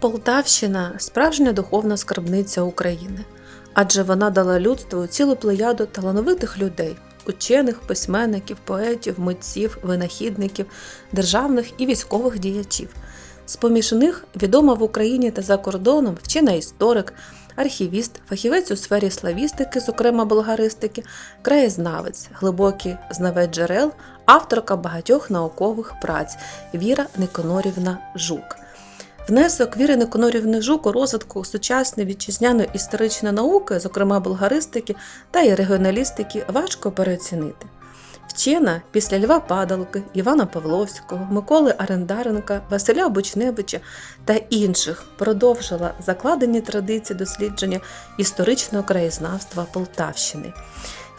Полтавщина справжня духовна скарбниця України, адже вона дала людству цілу плеяду талановитих людей, учених, письменників, поетів, митців, винахідників, державних і військових діячів. З-поміж них відома в Україні та за кордоном вчена історик, архівіст, фахівець у сфері славістики, зокрема болгаристики, краєзнавець, глибокий знавець джерел, авторка багатьох наукових праць Віра Никонорівна Жук. Внесок Віри Никонорівни Жук у розвитку сучасної вітчизняної історичної науки, зокрема болгаристики та і регіоналістики, важко переоцінити. Вчена після Льва Падалки, Івана Павловського, Миколи Арендаренка, Василя Бучневича та інших продовжила закладені традиції дослідження історичного краєзнавства Полтавщини.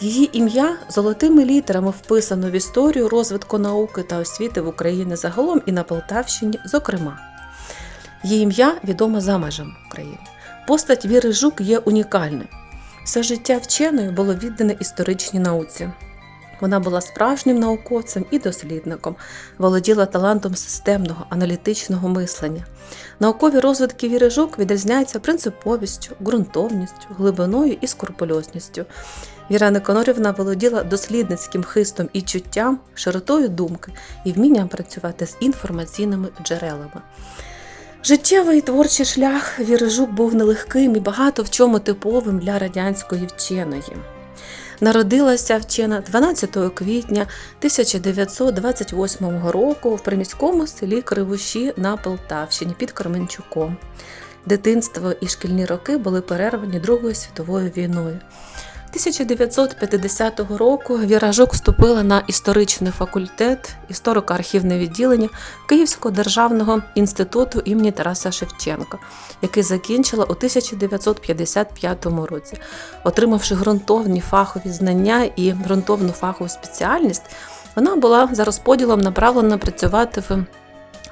Її ім'я золотими літерами вписано в історію розвитку науки та освіти в Україні загалом і на Полтавщині, зокрема. Її ім'я відомо за межами України. Постать Віри Жук є унікальною. Все життя вченою було віддане історичній науці. Вона була справжнім науковцем і дослідником, володіла талантом системного аналітичного мислення. Наукові розвитки Віри Жук відрізняються принциповістю, ґрунтовністю, глибиною і скрупульозністю. Віра Никонорівна володіла дослідницьким хистом і чуттям, широтою думки і вмінням працювати з інформаційними джерелами. Життєвий творчий шлях Віри Жук був нелегким і багато в чому типовим для радянської вченої. Народилася вчена 12 квітня 1928 року в приміському селі Кривуші на Полтавщині під Кременчуком. Дитинство і шкільні роки були перервані Другою світовою війною. 1950 року Віра Жук вступила на історичний факультет історико-архівне відділення Київського державного інституту імені Тараса Шевченка, який закінчила у 1955 році. Отримавши ґрунтовні фахові знання і ґрунтовну фахову спеціальність, вона була за розподілом направлена працювати в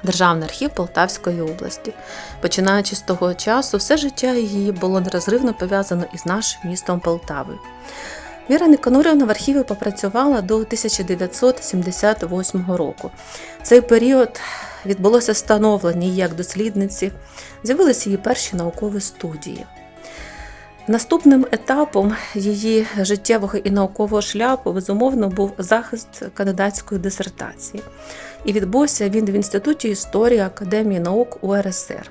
Державний архів Полтавської області. Починаючи з того часу, все життя її було нерозривно пов'язано із нашим містом Полтавою. Віра Никонорівна в архіві попрацювала до 1978 року. Цей період відбулося становлення її як дослідниці, з'явилися її перші наукові студії. Наступним етапом її життєвого і наукового шляху, безумовно, був захист кандидатської дисертації. І відбувся він в Інституті історії Академії наук УРСР.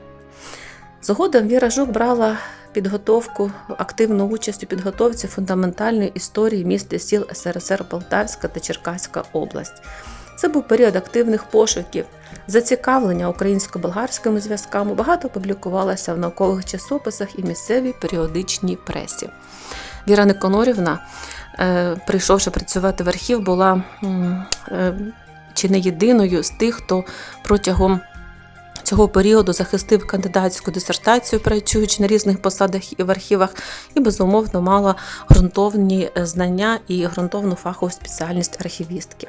Згодом Віра Жук брала підготовку, активну участь у підготовці фундаментальної історії міст і сіл СРСР Полтавська та Черкаська область. Це був період активних пошуків, зацікавлення українсько-болгарськими зв'язками. Багато публікувалося в наукових часописах і місцевій періодичній пресі. Віра Никонорівна, е, прийшовши працювати в архів, була е, чи не єдиною з тих, хто протягом цього періоду захистив кандидатську дисертацію, працюючи на різних посадах і в архівах, і безумовно мала ґрунтовні е, знання і ґрунтовну фахову спеціальність архівістки.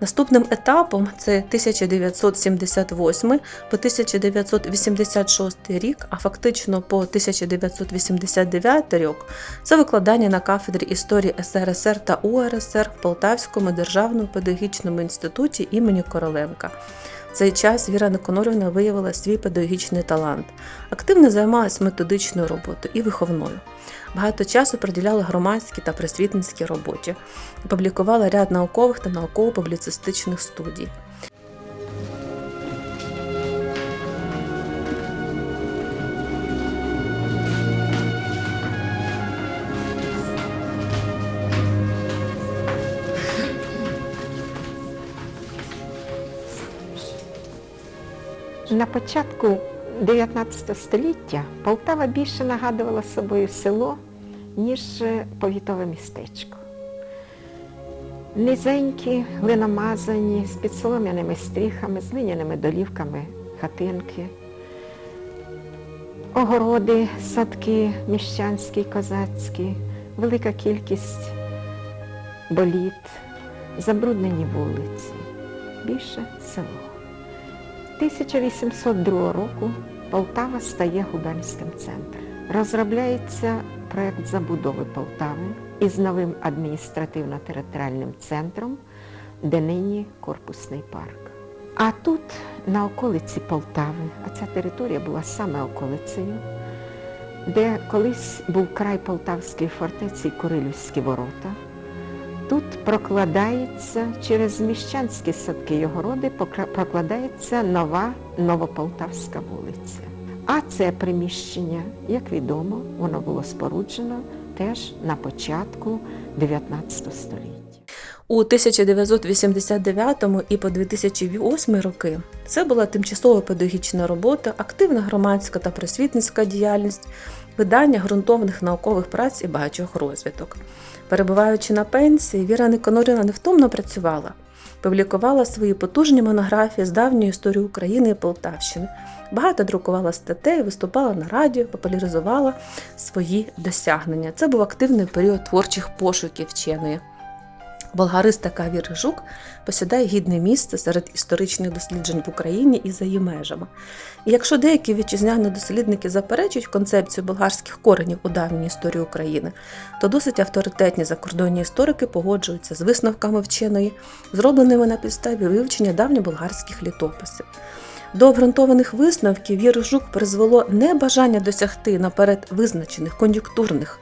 Наступним етапом це 1978 по 1986 рік, а фактично по 1989 рік це викладання на кафедрі історії СРСР та УРСР в Полтавському державному педагогічному інституті імені Короленка. Цей час Віра Неконорівна виявила свій педагогічний талант, активно займалася методичною роботою і виховною. Багато часу приділяла громадській та просвітницькій роботі, публікувала ряд наукових та науково-публіцистичних студій. На початку 19 століття Полтава більше нагадувала собою село, ніж е, повітове містечко. Низенькі, глиномазані, з підсолом'яними стріхами, з линяними долівками хатинки, огороди, садки міщанські, козацькі, велика кількість боліт, забруднені вулиці, більше село. 1802 року Полтава стає губернським центром. Розробляється проект забудови Полтави із новим адміністративно-територіальним центром, де нині корпусний парк. А тут на околиці Полтави, а ця територія була саме околицею, де колись був край Полтавської фортеці Курилівські ворота. Прокладається через міщанські садки й огороди прокладається нова Новополтавська вулиця. А це приміщення, як відомо, воно було споруджено теж на початку 19 століття. У 1989 і по 2008 роки це була тимчасова педагогічна робота, активна громадська та просвітницька діяльність, видання ґрунтовних наукових праць і багатьох розвиток. Перебуваючи на пенсії, Віра Никонорівна невтомно працювала, публікувала свої потужні монографії з давньої історії України і Полтавщини. Багато друкувала статей, виступала на радіо, популяризувала свої досягнення. Це був активний період творчих пошуків вченої. Болгаристика Віри Жук посідає гідне місце серед історичних досліджень в Україні і за її межами. І якщо деякі вітчизняні дослідники заперечують концепцію болгарських коренів у давній історії України, то досить авторитетні закордонні історики погоджуються з висновками вченої, зробленими на підставі вивчення давньоболгарських літописів. До обґрунтованих висновків Віри Жук призвело не бажання досягти наперед визначених кон'юнктурних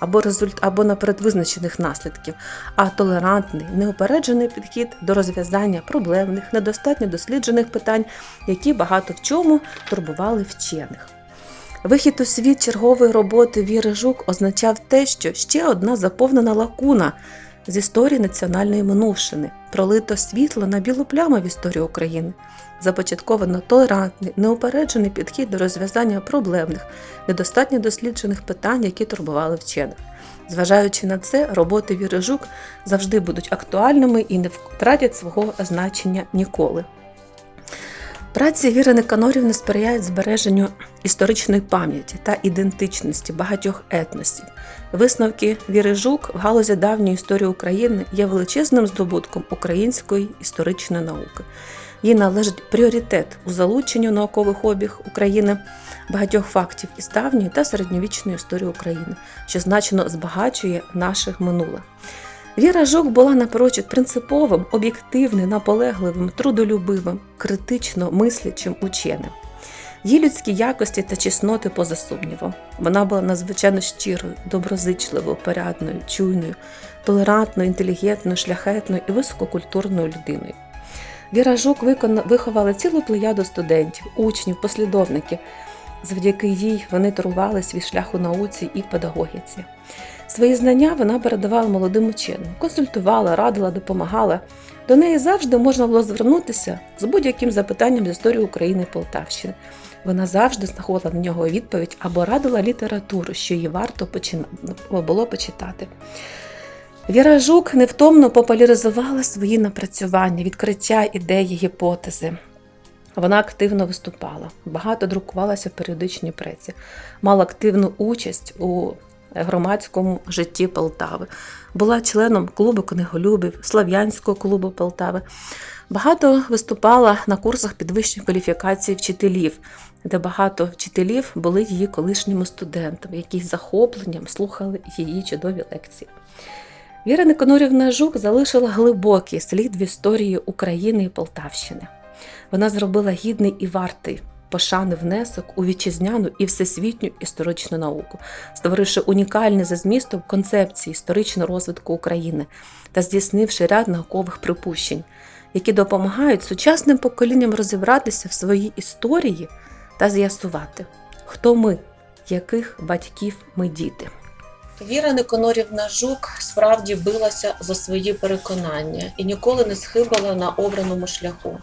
або результ... або наперед визначених наслідків, а толерантний, неупереджений підхід до розв'язання проблемних, недостатньо досліджених питань, які багато в чому турбували вчених. Вихід у світ чергової роботи Віри Жук означав те, що ще одна заповнена лакуна з історії національної минувшини, пролито світло на білу пляму в історії України, започатковано толерантний, неупереджений підхід до розв'язання проблемних, недостатньо досліджених питань, які турбували вчених. Зважаючи на це, роботи Віри Жук завжди будуть актуальними і не втратять свого значення ніколи. Праці Віри Никанорівни сприяють збереженню історичної пам'яті та ідентичності багатьох етносів. Висновки Віри Жук в галузі давньої історії України є величезним здобутком української історичної науки. Їй належить пріоритет у залученню наукових обіг України багатьох фактів із давньої та середньовічної історії України, що значно збагачує наше минуле. Віра Жук була напрочуд принциповим, об'єктивним, наполегливим, трудолюбивим, критично мислячим ученим. Її людські якості та чесноти поза сумнівом. Вона була надзвичайно щирою, доброзичливою, порядною, чуйною, толерантною, інтелігентною, шляхетною і висококультурною людиною. Віра Жук виховала цілу плеяду студентів, учнів, послідовників. Завдяки їй вони турували свій шлях у науці і в педагогіці. Свої знання вона передавала молодим ученим, консультувала, радила, допомагала. До неї завжди можна було звернутися з будь-яким запитанням з історії України і Полтавщини. Вона завжди знаходила на нього відповідь або радила літературу, що їй варто почина... було почитати. Віра Жук невтомно популяризувала свої напрацювання, відкриття ідеї, гіпотези. Вона активно виступала, багато друкувалася в періодичній преці, мала активну участь у громадському житті Полтави. Була членом клубу книголюбів, Слав'янського клубу Полтави. Багато виступала на курсах підвищення кваліфікації вчителів, де багато вчителів були її колишніми студентами, які з захопленням слухали її чудові лекції. Віра Никонорівна Жук залишила глибокий слід в історії України і Полтавщини. Вона зробила гідний і вартий пошани внесок у вітчизняну і всесвітню історичну науку, створивши унікальні за змістом концепції історичного розвитку України та здійснивши ряд наукових припущень, які допомагають сучасним поколінням розібратися в своїй історії та з'ясувати, хто ми, яких батьків ми діти. Віра Никонорівна Жук справді билася за свої переконання і ніколи не схибала на обраному шляху.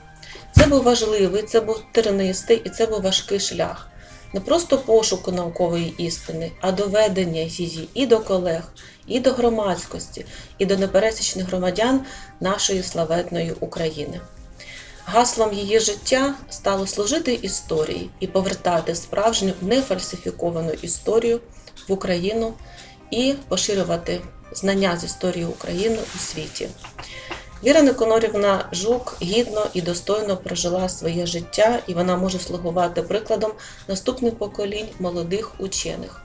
Це був важливий, це був тернистий і це був важкий шлях. Не просто пошуку наукової істини, а доведення її і до колег, і до громадськості, і до непересічних громадян нашої славетної України. Гаслом її життя стало служити історії і повертати справжню нефальсифіковану історію в Україну і поширювати знання з історії України у світі. Віра Никонорівна Жук гідно і достойно прожила своє життя, і вона може слугувати прикладом наступних поколінь молодих учених.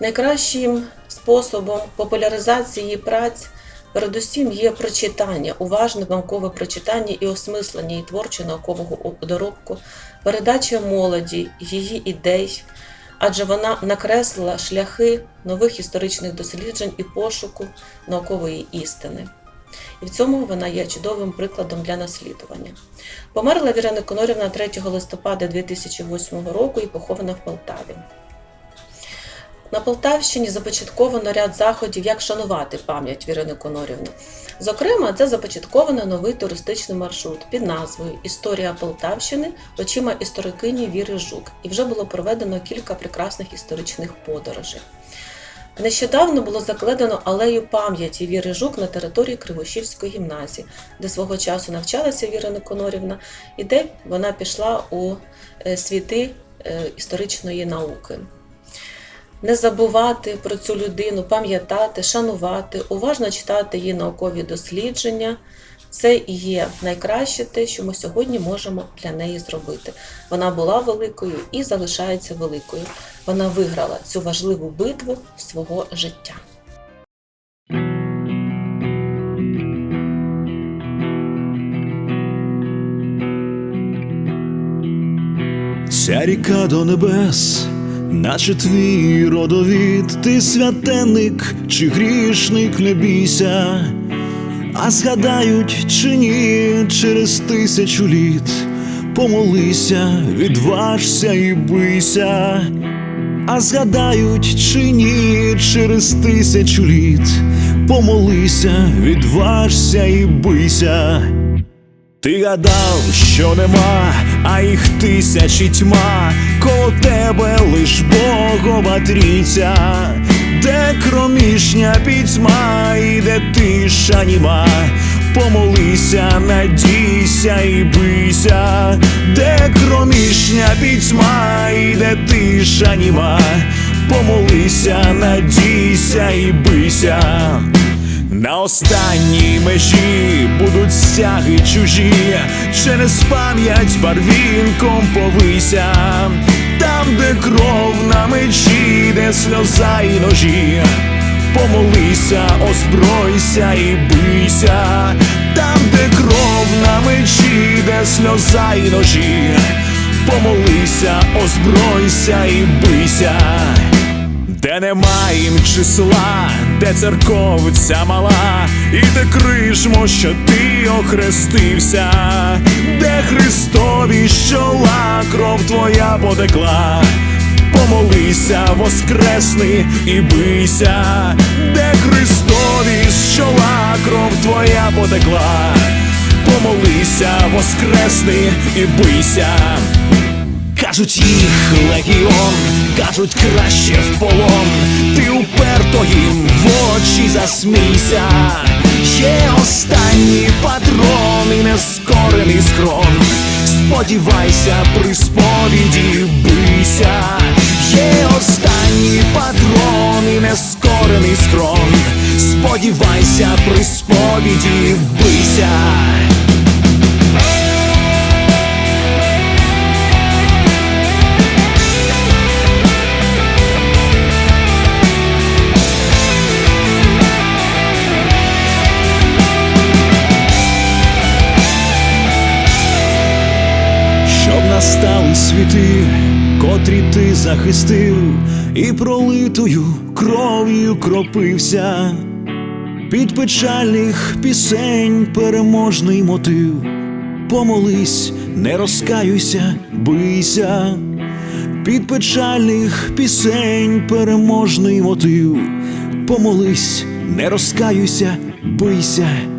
Найкращим способом популяризації її праць Передусім є прочитання, уважне наукове прочитання і осмислення її творчого наукового доробку, передача молоді, її ідей, адже вона накреслила шляхи нових історичних досліджень і пошуку наукової істини. І в цьому вона є чудовим прикладом для наслідування. Померла Вірена Конорівна 3 листопада 2008 року і похована в Полтаві. На Полтавщині започатковано ряд заходів, як шанувати пам'ять Вірини Конорівни. Зокрема, це започатковано новий туристичний маршрут під назвою Історія Полтавщини очима історикині Віри Жук, і вже було проведено кілька прекрасних історичних подорожей. Нещодавно було закладено алею пам'яті Віри Жук на території Кривошівської гімназії, де свого часу навчалася Вірина Конорівна, і де вона пішла у е, світи е, історичної науки. Не забувати про цю людину, пам'ятати, шанувати, уважно читати її наукові дослідження. Це і є найкраще те, що ми сьогодні можемо для неї зробити. Вона була великою і залишається великою. Вона виграла цю важливу битву свого життя. Ця ріка до небес, наче твій родовід, ти святенник чи грішник не бійся, а згадають чи ні через тисячу літ, помолися, відважся і бийся, а згадають чи ні через тисячу літ, помолися, відважся і бийся. Ти гадав, що нема, а їх тисячі тьма, коло тебе лиш Богова трійця, де кромішня пітьма, і де тиша німа, помолися, надійся і бийся, де кромішня пітьма, і де тиша німа, помолися, надійся і бийся. На останній межі будуть стяги чужі, через пам'ять барвінком повися, там, де кров на мечі, де сльоза і ножі, помолися, озбройся і бийся, там, де кров на мечі, де сльоза і ножі, помолися, озбройся і бийся. Де нема їм числа, де церковця мала, і де крижмо, що ти охрестився, де Христові щола кров твоя потекла, помолися, воскресни і бийся, де Христові щола кров твоя потекла, помолися, воскресни і бийся. Кажуть їх легіон, кажуть краще в полон, ти уперто їм в очі засмійся, є останній патрон і нескорений скрон. Сподівайся, при сповіді бийся, є останній патрон і нескорений скрон. Сподівайся, при сповіді бийся. Захистив, і пролитою кров'ю кропився, під печальних пісень переможний мотив. Помолись, не розкаюйся, бийся, під печальних пісень переможний мотив. Помолись, не розкаюйся, бийся.